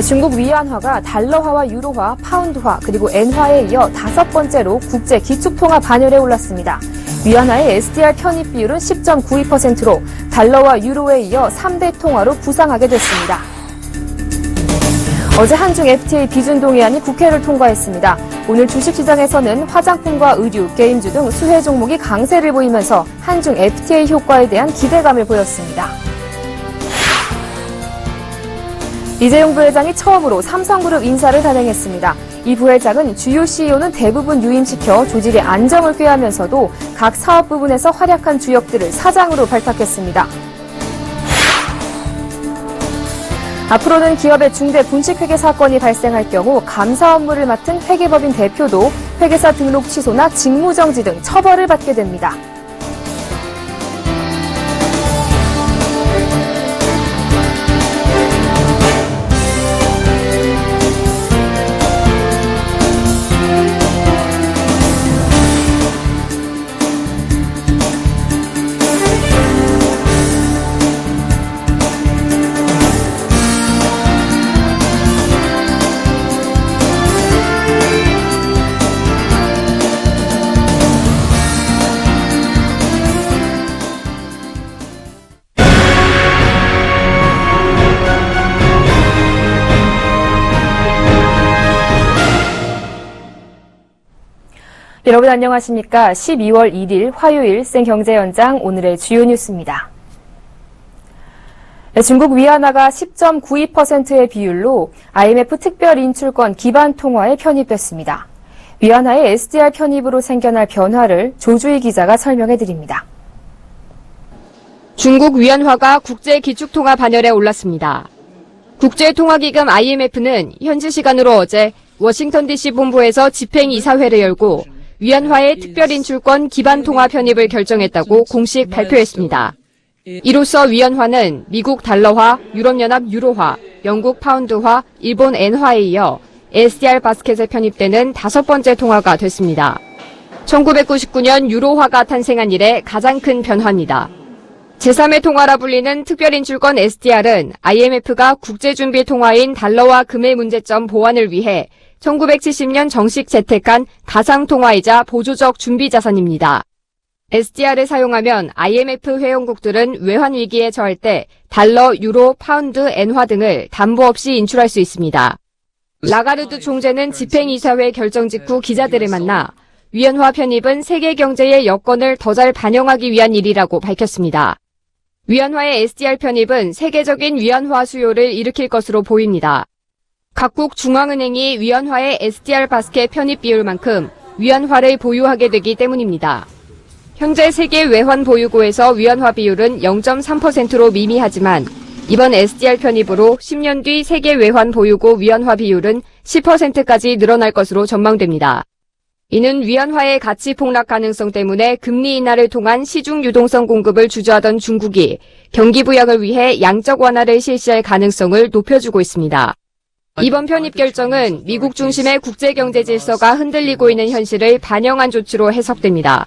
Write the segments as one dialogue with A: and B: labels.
A: 중국 위안화가 달러화와 유로화, 파운드화, 그리고 엔화에 이어 다섯 번째로 국제 기축통화 반열에 올랐습니다. 위안화의 SDR 편입 비율은 10.92%로 달러와 유로에 이어 3대 통화로 부상하게 됐습니다. 어제 한중 FTA 비준 동의안이 국회를 통과했습니다. 오늘 주식시장에서는 화장품과 의류, 게임주 등 수혜 종목이 강세를 보이면서 한중 FTA 효과에 대한 기대감을 보였습니다. 이재용 부회장이 처음으로 삼성그룹 인사를 단행했습니다. 이 부회장은 주요 CEO는 대부분 유임시켜 조직의 안정을 꾀하면서도 각 사업 부분에서 활약한 주역들을 사장으로 발탁했습니다. 앞으로는 기업의 중대 분식회계 사건이 발생할 경우 감사 업무를 맡은 회계법인 대표도 회계사 등록 취소나 직무정지 등 처벌을 받게 됩니다. 여러분 안녕하십니까? 12월 1일 화요일 생경제연장 오늘의 주요 뉴스입니다. 네, 중국 위안화가 10.92%의 비율로 IMF 특별 인출권 기반 통화에 편입됐습니다. 위안화의 SDR 편입으로 생겨날 변화를 조주희 기자가 설명해 드립니다.
B: 중국 위안화가 국제 기축통화 반열에 올랐습니다. 국제통화기금 IMF는 현지 시간으로 어제 워싱턴 DC 본부에서 집행이사회를 열고 위안화의 특별인출권 기반 통화 편입을 결정했다고 공식 발표했습니다. 이로써 위안화는 미국 달러화, 유럽연합 유로화, 영국 파운드화, 일본 엔화에 이어 SDR 바스켓에 편입되는 다섯 번째 통화가 됐습니다. 1999년 유로화가 탄생한 이래 가장 큰 변화입니다. 제3의 통화라 불리는 특별인출권 SDR은 IMF가 국제준비 통화인 달러와 금의 문제점 보완을 위해 1970년 정식 채택한 가상통화이자 보조적 준비자산입니다. SDR을 사용하면 IMF 회원국들은 외환 위기에 처할 때 달러, 유로, 파운드, 엔화 등을 담보 없이 인출할 수 있습니다. 라가르드 총재는 집행이사회 결정 직후 기자들을 만나 위안화 편입은 세계 경제의 여건을 더 잘 반영하기 위한 일이라고 밝혔습니다. 위안화의 SDR 편입은 세계적인 위안화 수요를 일으킬 것으로 보입니다. 각국 중앙은행이 위안화의 SDR 바스켓 편입 비율만큼 위안화를 보유하게 되기 때문입니다. 현재 세계 외환 보유고에서 위안화 비율은 0.3%로 미미하지만 이번 SDR 편입으로 10년 뒤 세계 외환 보유고 위안화 비율은 10%까지 늘어날 것으로 전망됩니다. 이는 위안화의 가치 폭락 가능성 때문에 금리 인하를 통한 시중 유동성 공급을 주저하던 중국이 경기 부양을 위해 양적 완화를 실시할 가능성을 높여주고 있습니다. 이번 편입 결정은 미국 중심의 국제 경제 질서가 흔들리고 있는 현실을 반영한 조치로 해석됩니다.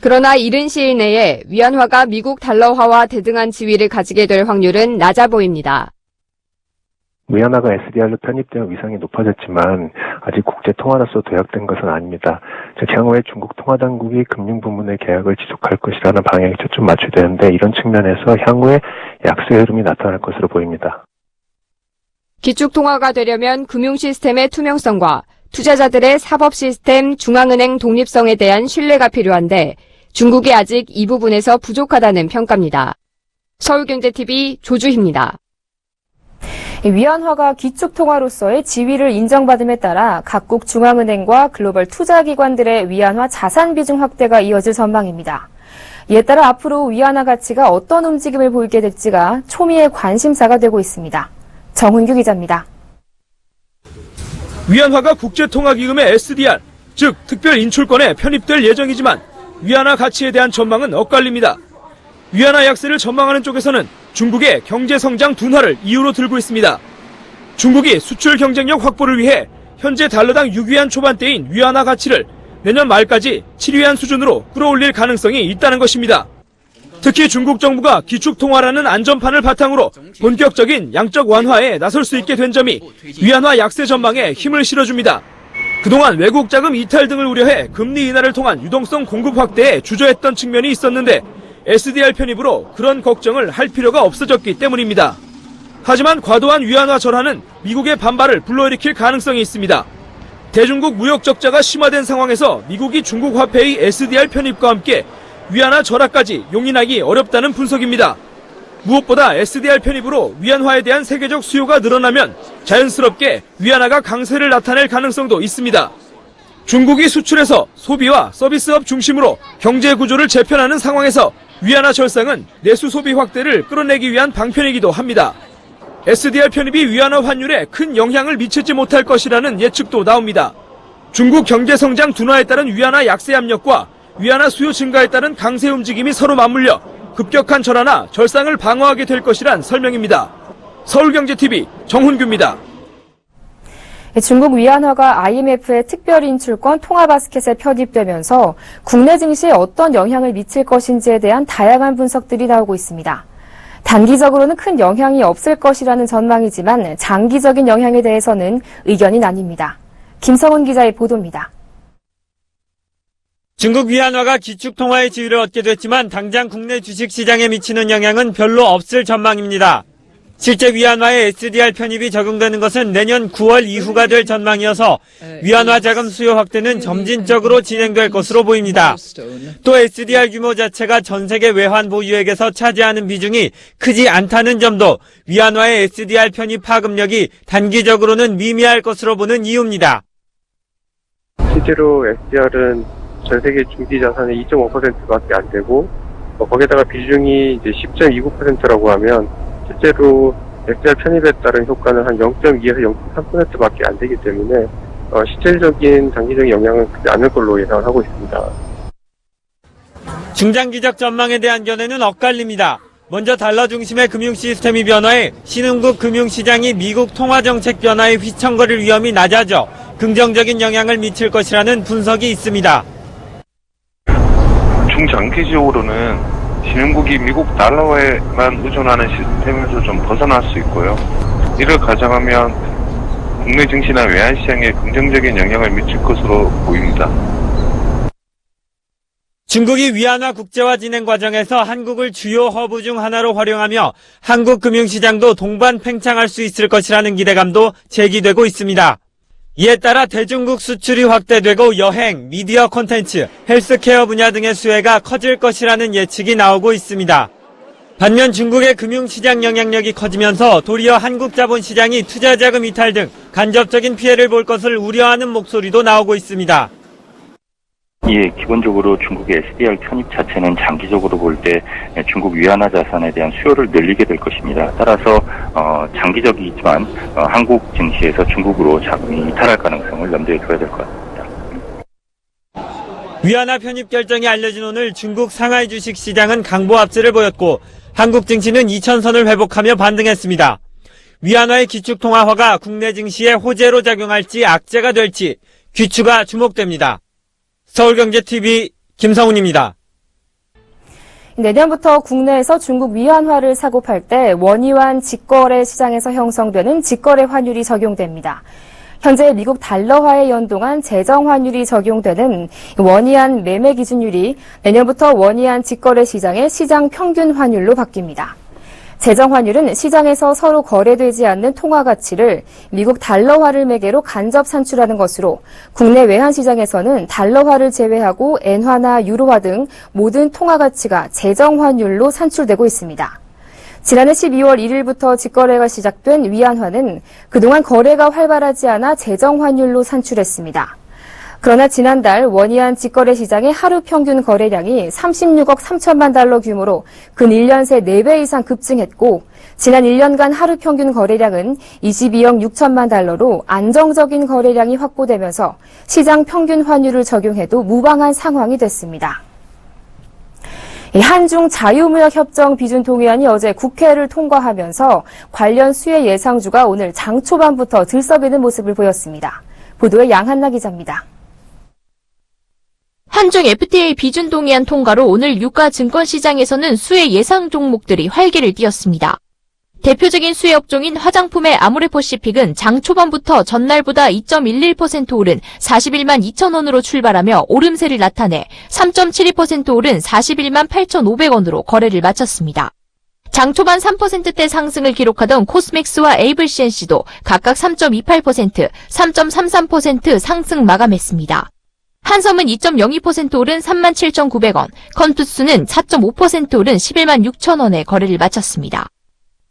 B: 그러나 이른 시일 내에 위안화가 미국 달러화와 대등한 지위를 가지게 될 확률은 낮아 보입니다.
C: 위안화가 SDR로 편입되어 위상이 높아졌지만 아직 국제 통화로서 도약된 것은 아닙니다. 즉 향후에 중국 통화 당국이 금융 부문의 계약을 지속할 것이라는 방향에 초점 맞춰야 되는데 이런 측면에서 향후에 약세 흐름이 나타날 것으로 보입니다.
B: 기축 통화가 되려면 금융 시스템의 투명성과 투자자들의 사법 시스템 중앙은행 독립성에 대한 신뢰가 필요한데 중국이 아직 이 부분에서 부족하다는 평가입니다. 서울경제TV 조주희입니다.
A: 위안화가 기축통화로서의 지위를 인정받음에 따라 각국 중앙은행과 글로벌 투자기관들의 위안화 자산 비중 확대가 이어질 전망입니다. 이에 따라 앞으로 위안화 가치가 어떤 움직임을 보이게 될지가 초미의 관심사가 되고 있습니다. 정훈규 기자입니다.
D: 위안화가 국제통화기금의 SDR, 즉 특별 인출권에 편입될 예정이지만 위안화 가치에 대한 전망은 엇갈립니다. 위안화 약세를 전망하는 쪽에서는 중국의 경제 성장 둔화를 이유로 들고 있습니다. 중국이 수출 경쟁력 확보를 위해 현재 달러당 6위안 초반대인 위안화 가치를 내년 말까지 7위안 수준으로 끌어올릴 가능성이 있다는 것입니다. 특히 중국 정부가 기축통화라는 안전판을 바탕으로 본격적인 양적 완화에 나설 수 있게 된 점이 위안화 약세 전망에 힘을 실어줍니다. 그동안 외국 자금 이탈 등을 우려해 금리 인하를 통한 유동성 공급 확대에 주저했던 측면이 있었는데 SDR 편입으로 그런 걱정을 할 필요가 없어졌기 때문입니다. 하지만 과도한 위안화 절하는 미국의 반발을 불러일으킬 가능성이 있습니다. 대중국 무역 적자가 심화된 상황에서 미국이 중국 화폐의 SDR 편입과 함께 위안화 절하까지 용인하기 어렵다는 분석입니다. 무엇보다 SDR 편입으로 위안화에 대한 세계적 수요가 늘어나면 자연스럽게 위안화가 강세를 나타낼 가능성도 있습니다. 중국이 수출해서 소비와 서비스업 중심으로 경제 구조를 재편하는 상황에서 위안화 절상은 내수 소비 확대를 끌어내기 위한 방편이기도 합니다. SDR 편입이 위안화 환율에 큰 영향을 미치지 못할 것이라는 예측도 나옵니다. 중국 경제 성장 둔화에 따른 위안화 약세 압력과 위안화 수요 증가에 따른 강세 움직임이 서로 맞물려 급격한 절하나 절상을 방어하게 될 것이란 설명입니다. 서울경제TV 정훈규입니다.
A: 중국 위안화가 IMF의 특별 인출권 통화 바스켓에 편입되면서 국내 증시에 어떤 영향을 미칠 것인지에 대한 다양한 분석들이 나오고 있습니다. 단기적으로는 큰 영향이 없을 것이라는 전망이지만 장기적인 영향에 대해서는 의견이 나뉩니다. 김성훈 기자의 보도입니다.
E: 중국 위안화가 기축통화의 지위를 얻게 됐지만 당장 국내 주식시장에 미치는 영향은 별로 없을 전망입니다. 실제 위안화의 SDR 편입이 적용되는 것은 내년 9월 이후가 될 전망이어서 위안화 자금 수요 확대는 점진적으로 진행될 것으로 보입니다. 또 SDR 규모 자체가 전 세계 외환 보유액에서 차지하는 비중이 크지 않다는 점도 위안화의 SDR 편입 파급력이 단기적으로는 미미할 것으로 보는 이유입니다.
C: 실제로 SDR은 전 세계 중기 자산의 2.5%밖에 안 되고 어, 거기에다가 비중이 이제 10.29%라고 하면 실제로 SDR 편입에 따른 효과는 한 0.2에서 0.3%밖에 안 되기 때문에 어, 실질적인 장기적인 영향은 크지 않을 걸로 예상을 하고 있습니다.
E: 중장기적 전망에 대한 견해는 엇갈립니다. 먼저 달러 중심의 금융 시스템이 변화해 신흥국 금융시장이 미국 통화정책 변화에 휘청거릴 위험이 낮아져 긍정적인 영향을 미칠 것이라는 분석이 있습니다.
F: 중장기적으로는 신흥국이 미국 달러에만 의존하는 시스템에서 좀 벗어날 수 있고요. 이를 가정하면 국내 증시나 외환 시장에 긍정적인 영향을 미칠 것으로 보입니다.
E: 중국이 위안화 국제화 진행 과정에서 한국을 주요 허브 중 하나로 활용하며 한국 금융시장도 동반 팽창할 수 있을 것이라는 기대감도 제기되고 있습니다. 이에 따라 대중국 수출이 확대되고 여행, 미디어 콘텐츠, 헬스케어 분야 등의 수혜가 커질 것이라는 예측이 나오고 있습니다. 반면 중국의 금융시장 영향력이 커지면서 도리어 한국 자본시장이 투자자금 이탈 등 간접적인 피해를 볼 것을 우려하는 목소리도 나오고 있습니다.
G: 예, 기본적으로 중국의 SDR 편입 자체는 장기적으로 볼 때 중국 위안화 자산에 대한 수요를 늘리게 될 것입니다. 따라서 어, 장기적이지만 어, 한국 증시에서 중국으로 자금이 이탈할 가능성을 염두에 둬야 될 것 같습니다.
E: 위안화 편입 결정이 알려진 오늘 중국 상하이 주식 시장은 강보 압세를 보였고 한국 증시는 2천선을 회복하며 반등했습니다. 위안화의 기축통화화가 국내 증시에 호재로 작용할지 악재가 될지 귀추가 주목됩니다. 서울경제TV 김성훈입니다.
A: 내년부터 국내에서 중국 위안화를 사고 팔 때 원이완 직거래 시장에서 형성되는 직거래 환율이 적용됩니다. 현재 미국 달러화에 연동한 재정 환율이 적용되는 원이안 매매 기준율이 내년부터 원이안 직거래 시장의 시장 평균 환율로 바뀝니다. 재정 환율은 시장에서 서로 거래되지 않는 통화 가치를 미국 달러화를 매개로 간접 산출하는 것으로 국내 외환 시장에서는 달러화를 제외하고 엔화나 유로화 등 모든 통화 가치가 재정 환율로 산출되고 있습니다. 지난해 12월 1일부터 직거래가 시작된 위안화는 그동안 거래가 활발하지 않아 재정 환율로 산출했습니다. 그러나 지난달 원이안 직거래 시장의 하루 평균 거래량이 36억 3천만 달러 규모로 근 1년 새 4배 이상 급증했고 지난 1년간 하루 평균 거래량은 22억 6천만 달러로 안정적인 거래량이 확보되면서 시장 평균 환율을 적용해도 무방한 상황이 됐습니다. 한중 자유무역협정 비준 동의안이 어제 국회를 통과하면서 관련 수혜 예상주가 오늘 장 초반부터 들썩이는 모습을 보였습니다. 보도에 양한나 기자입니다.
H: 한중 FTA 비준 동의안 통과로 오늘 유가 증권 시장에서는 수혜 예상 종목들이 활기를 띠었습니다. 대표적인 수혜 업종인 화장품의 아모레퍼시픽은 장 초반부터 전날보다 2.11% 오른 41만 2천 원으로 출발하며 오름세를 나타내 3.72% 오른 41만 8,500원으로 거래를 마쳤습니다. 장 초반 3%대 상승을 기록하던 코스맥스와 에이블CNC도 각각 3.28%, 3.33% 상승 마감했습니다. 한섬은 2.02% 오른 37,900원, 컨투스는 4.5% 오른 11만 6천원에 거래를 마쳤습니다.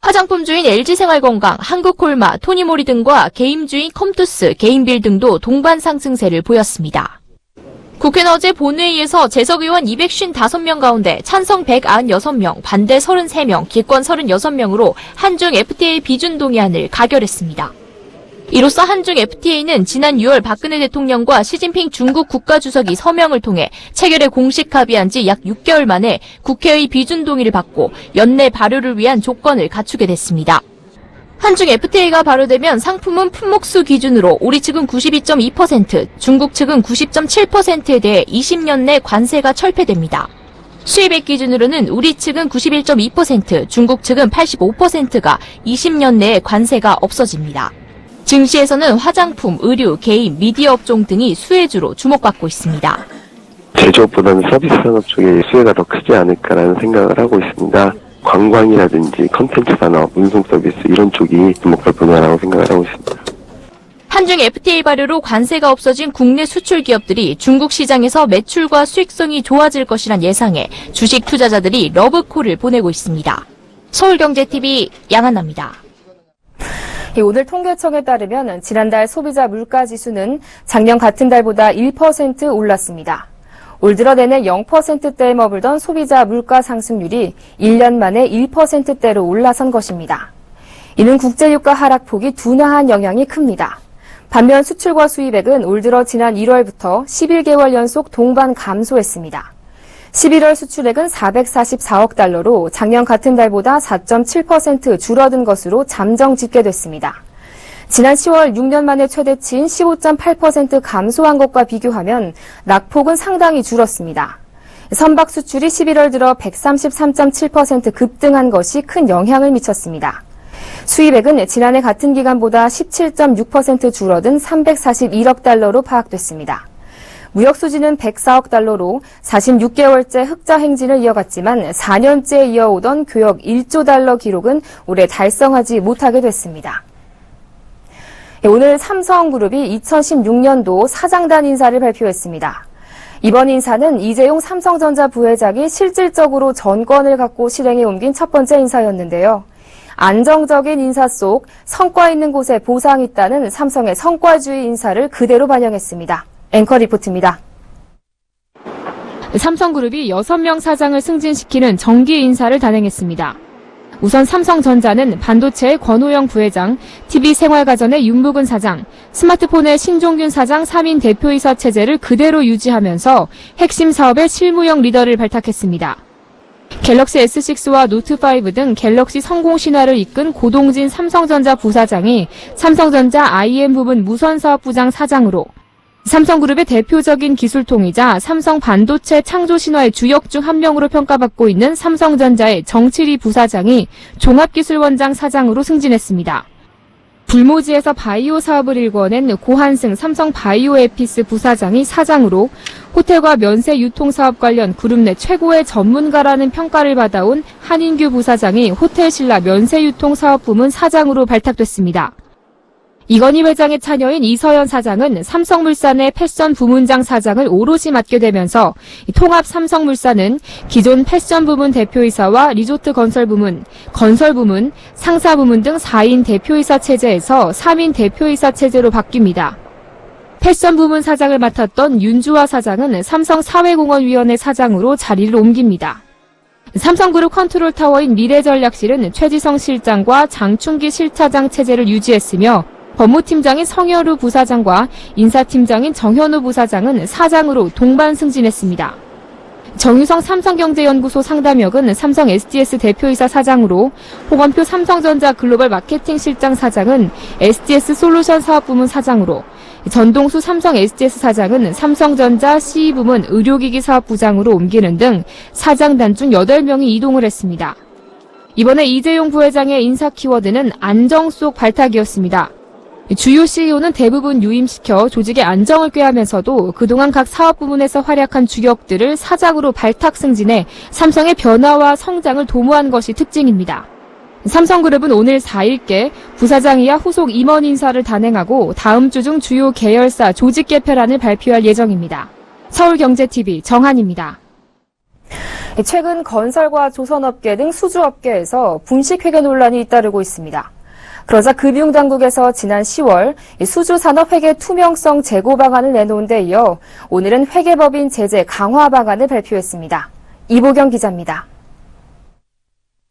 H: 화장품 주인 LG생활건강, 한국콜마, 토니모리 등과 게임 주인 컴투스, 게임빌 등도 동반 상승세를 보였습니다. 국회는 어제 본회의에서 재석 의원 255명 가운데 찬성 196명, 반대 33명, 기권 36명으로 한중 FTA 비준 동의안을 가결했습니다. 이로써 한중 FTA는 지난 6월 박근혜 대통령과 시진핑 중국 국가주석이 서명을 통해 체결에 공식 합의한 지 약 6개월 만에 국회의 비준 동의를 받고 연내 발효를 위한 조건을 갖추게 됐습니다. 한중 FTA가 발효되면 상품은 품목수 기준으로 우리 측은 92.2%, 중국 측은 90.7%에 대해 20년 내 관세가 철폐됩니다. 수입액 기준으로는 우리 측은 91.2%, 중국 측은 85%가 20년 내에 관세가 없어집니다. 증시에서는 화장품, 의류, 게임, 미디어 업종 등이 수혜주로 주목받고 있습니다.
C: 제조업보다는 서비스 산업 쪽에 수혜가 더 크지 않을까라는 생각을 하고 있습니다. 관광이라든지 컨텐츠 산업, 운송 서비스 이런 쪽이 주목할 분야라고 생각을 하고 있습니다.
H: 한중 FTA 발효로 관세가 없어진 국내 수출 기업들이 중국 시장에서 매출과 수익성이 좋아질 것이란 예상에 주식 투자자들이 러브콜을 보내고 있습니다. 서울경제TV 양한나입니다.
A: 이 오늘 통계청에 따르면 지난달 소비자 물가 지수는 작년 같은 달보다 1% 올랐습니다. 올 들어 내내 0%대에 머물던 소비자 물가 상승률이 1년 만에 1%대로 올라선 것입니다. 이는 국제유가 하락폭이 둔화한 영향이 큽니다. 반면 수출과 수입액은 올 들어 지난 1월부터 11개월 연속 동반 감소했습니다. 11월 수출액은 444억 달러로 작년 같은 달보다 4.7% 줄어든 것으로 잠정 집계됐습니다. 지난 10월 6년 만에 최대치인 15.8% 감소한 것과 비교하면 낙폭은 상당히 줄었습니다. 선박 수출이 11월 들어 133.7% 급등한 것이 큰 영향을 미쳤습니다. 수입액은 지난해 같은 기간보다 17.6% 줄어든 341억 달러로 파악됐습니다. 무역 수지는 104억 달러로 46개월째 흑자 행진을 이어갔지만 4년째 이어오던 교역 1조 달러 기록은 올해 달성하지 못하게 됐습니다. 오늘 삼성그룹이 2016년도 사장단 인사를 발표했습니다. 이번 인사는 이재용 삼성전자 부회장이 실질적으로 전권을 갖고 실행에 옮긴 첫 번째 인사였는데요. 안정적인 인사 속 성과 있는 곳에 보상이 있다는 삼성의 성과주의 인사를 그대로 반영했습니다. 앵커 리포트입니다.
I: 삼성그룹이 6명 사장을 승진시키는 정기 인사를 단행했습니다. 우선 삼성전자는 반도체의 권호영 부회장, TV생활가전의 윤묵은 사장, 스마트폰의 신종균 사장 3인 대표이사 체제를 그대로 유지하면서 핵심 사업의 실무형 리더를 발탁했습니다. 갤럭시 S6와 노트5 등 갤럭시 성공 신화를 이끈 고동진 삼성전자 부사장이 삼성전자 IM 부분 무선사업부장 사장으로 삼성그룹의 대표적인 기술통이자 삼성 반도체 창조 신화의 주역 중 한 명으로 평가받고 있는 삼성전자의 정칠희 부사장이 종합기술원장 사장으로 승진했습니다. 불모지에서 바이오 사업을 일궈낸 고한승 삼성 바이오에피스 부사장이 사장으로 호텔과 면세 유통 사업 관련 그룹 내 최고의 전문가라는 평가를 받아온 한인규 부사장이 호텔 신라 면세 유통 사업 부문 사장으로 발탁됐습니다. 이건희 회장의 차녀인 이서연 사장은 삼성물산의 패션 부문장 사장을 오롯이 맡게 되면서 통합 삼성물산은 기존 패션 부문 대표이사와 리조트 건설 부문, 건설 부문, 상사 부문 등 4인 대표이사 체제에서 3인 대표이사 체제로 바뀝니다. 패션 부문 사장을 맡았던 윤주화 사장은 삼성 사회공헌위원회 사장으로 자리를 옮깁니다. 삼성그룹 컨트롤 타워인 미래전략실은 최지성 실장과 장충기 실차장 체제를 유지했으며 법무팀장인 성현우 부사장과 인사팀장인 정현우 부사장은 사장으로 동반 승진했습니다. 정유성 삼성경제연구소 상담역은 삼성 SDS 대표이사 사장으로 홍원표 삼성전자 글로벌 마케팅 실장 사장은 SDS 솔루션 사업부문 사장으로
J: 전동수 삼성 SDS 사장은 삼성전자 CE 부문 의료기기 사업부장으로 옮기는 등 사장 단 중 8명이 이동을 했습니다. 이번에 이재용 부회장의 인사 키워드는 안정 속 발탁이었습니다. 주요 CEO는 대부분 유임시켜 조직의 안정을 꾀하면서도 그동안 각 사업 부문에서 활약한 주격들을 사장으로 발탁 승진해 삼성의 변화와 성장을 도모한 것이 특징입니다. 삼성그룹은 오늘 4일께 부사장이야 후속 임원 인사를 단행하고 다음 주 중 주요 계열사 조직 개편안을 발표할 예정입니다. 서울경제TV 정한입니다.
A: 최근 건설과 조선업계 등 수주업계에서 분식회계 논란이 잇따르고 있습니다. 그러자 금융 당국에서 지난 10월 수주 산업 회계 투명성 제고 방안을 내놓은 데 이어 오늘은 회계법인 제재 강화 방안을 발표했습니다. 이보경 기자입니다.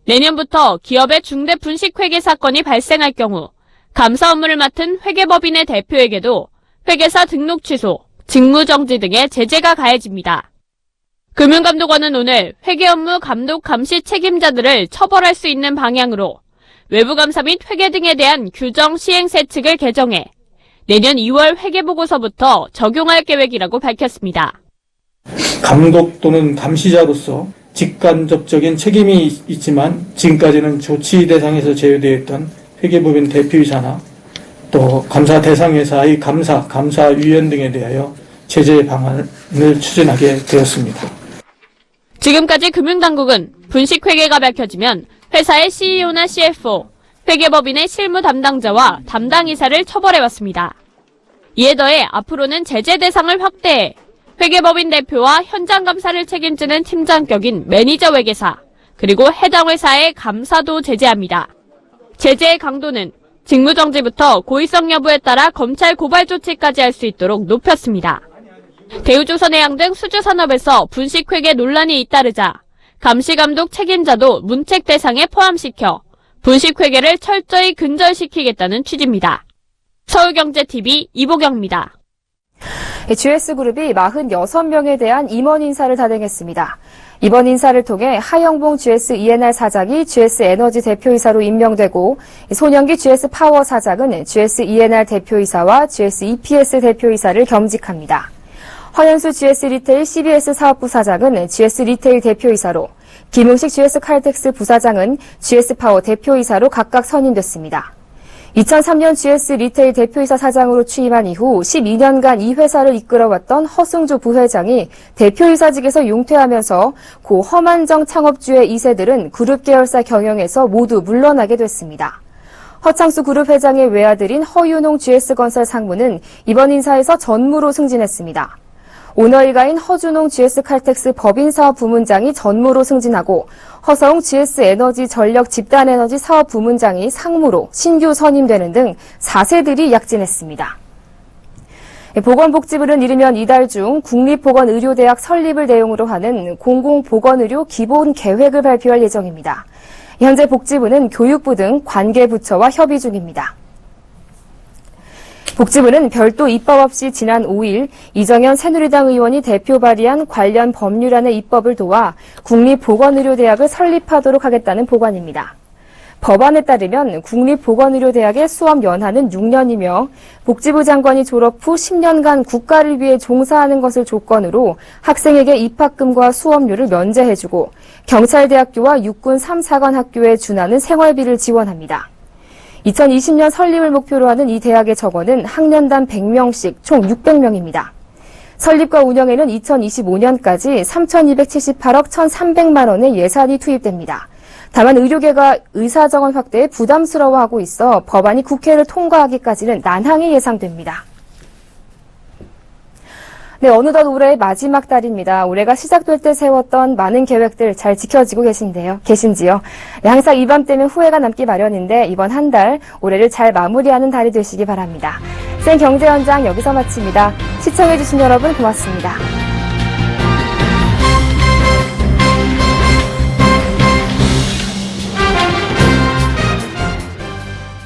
K: 내년부터 기업의 중대 분식 회계 사건이 발생할 경우 감사 업무를 맡은 회계법인의 대표에게도 회계사 등록 취소, 직무 정지 등의 제재가 가해집니다. 금융감독원은 오늘 회계 업무 감독 감시 책임자들을 처벌할 수 있는 방향으로 외부 감사 및 회계 등에 대한 규정 시행 세칙을 개정해 내년 2월 회계보고서부터 적용할 계획이라고 밝혔습니다.
L: 감독 또는 감시자로서 직간접적인 책임이 있- 있지만 지금까지는 조치 대상에서 제외되어 있던 회계법인 대표이사나 또 감사 대상 회사의 감사, 감사위원 등에 대하여 제재 방안을 추진하게 되었습니다.
K: 지금까지 금융당국은 분식회계가 밝혀지면 회사의 CEO나 CFO, 회계법인의 실무 담당자와 담당이사를 처벌해왔습니다. 이에 더해 앞으로는 제재 대상을 확대해 회계법인 대표와 현장 감사를 책임지는 팀장격인 매니저 회계사, 그리고 해당 회사의 감사도 제재합니다. 제재의 강도는 직무정지부터 고의성 여부에 따라 검찰 고발 조치까지 할 수 있도록 높였습니다. 대우조선해양 등 수주산업에서 분식회계 논란이 잇따르자 감시감독 책임자도 문책 대상에 포함시켜 분식회계를 철저히 근절시키겠다는 취지입니다. 서울경제TV 이보경입니다.
A: GS그룹이 46명에 대한 임원 인사를 단행했습니다. 이번 인사를 통해 하영봉 GS ENR 사장이 GS 에너지 대표이사로 임명되고 손영기 GS 파워 사장은 GS ENR 대표이사와 GS EPS 대표이사를 겸직합니다. 허현수 GS 리테일 CBS 사업 부 사장은 GS 리테일 대표이사로 김웅식 GS 칼텍스 부사장은 GS 파워 대표이사로 각각 선임됐습니다. 2003년 GS 리테일 대표이사 사장으로 취임한 이후 12년간 이 회사를 이끌어왔던 허승조 부회장이 대표이사직에서 용퇴하면서 고 허만정 창업주의 2세들은 그룹 계열사 경영에서 모두 물러나게 됐습니다. 허창수 그룹 회장의 외아들인 허윤홍 GS건설 상무는 이번 인사에서 전무로 승진했습니다. 오너 일가인 허준홍 GS 칼텍스 법인사업 부문장이 전무로 승진하고 허서웅 GS 에너지 전력 집단 에너지 사업 부문장이 상무로 신규 선임되는 등 4세들이 약진했습니다. 보건복지부는 이르면 이달 중 국립보건의료대학 설립을 내용으로 하는 공공보건의료 기본 계획을 발표할 예정입니다. 현재 복지부는 교육부 등 관계 부처와 협의 중입니다. 복지부는 별도 입법 없이 지난 5일 이정현 새누리당 의원이 대표 발의한 관련 법률안의 입법을 도와 국립보건의료대학을 설립하도록 하겠다는 보관입니다. 법안에 따르면 국립보건의료대학의 수업 연한은 6년이며 복지부 장관이 졸업 후 10년간 국가를 위해 종사하는 것을 조건으로 학생에게 입학금과 수업료를 면제해주고 경찰대학교와 육군 3, 4관 학교에 준하는 생활비를 지원합니다. 2020년 설립을 목표로 하는 이 대학의 정원은 학년당 100명씩 총 600명입니다. 설립과 운영에는 2025년까지 3,278억 1,300만 원의 예산이 투입됩니다. 다만 의료계가 의사정원 확대에 부담스러워하고 있어 법안이 국회를 통과하기까지는 난항이 예상됩니다. 네, 어느덧 올해의 마지막 달입니다. 올해가 시작될 때 세웠던 많은 계획들 잘 지켜지고 계신데요. 계신지요? 네, 항상 이밤 때면 후회가 남기 마련인데 이번 한 달 올해를 잘 마무리하는 달이 되시기 바랍니다. 생 경제 현장 여기서 마칩니다. 시청해주신 여러분 고맙습니다.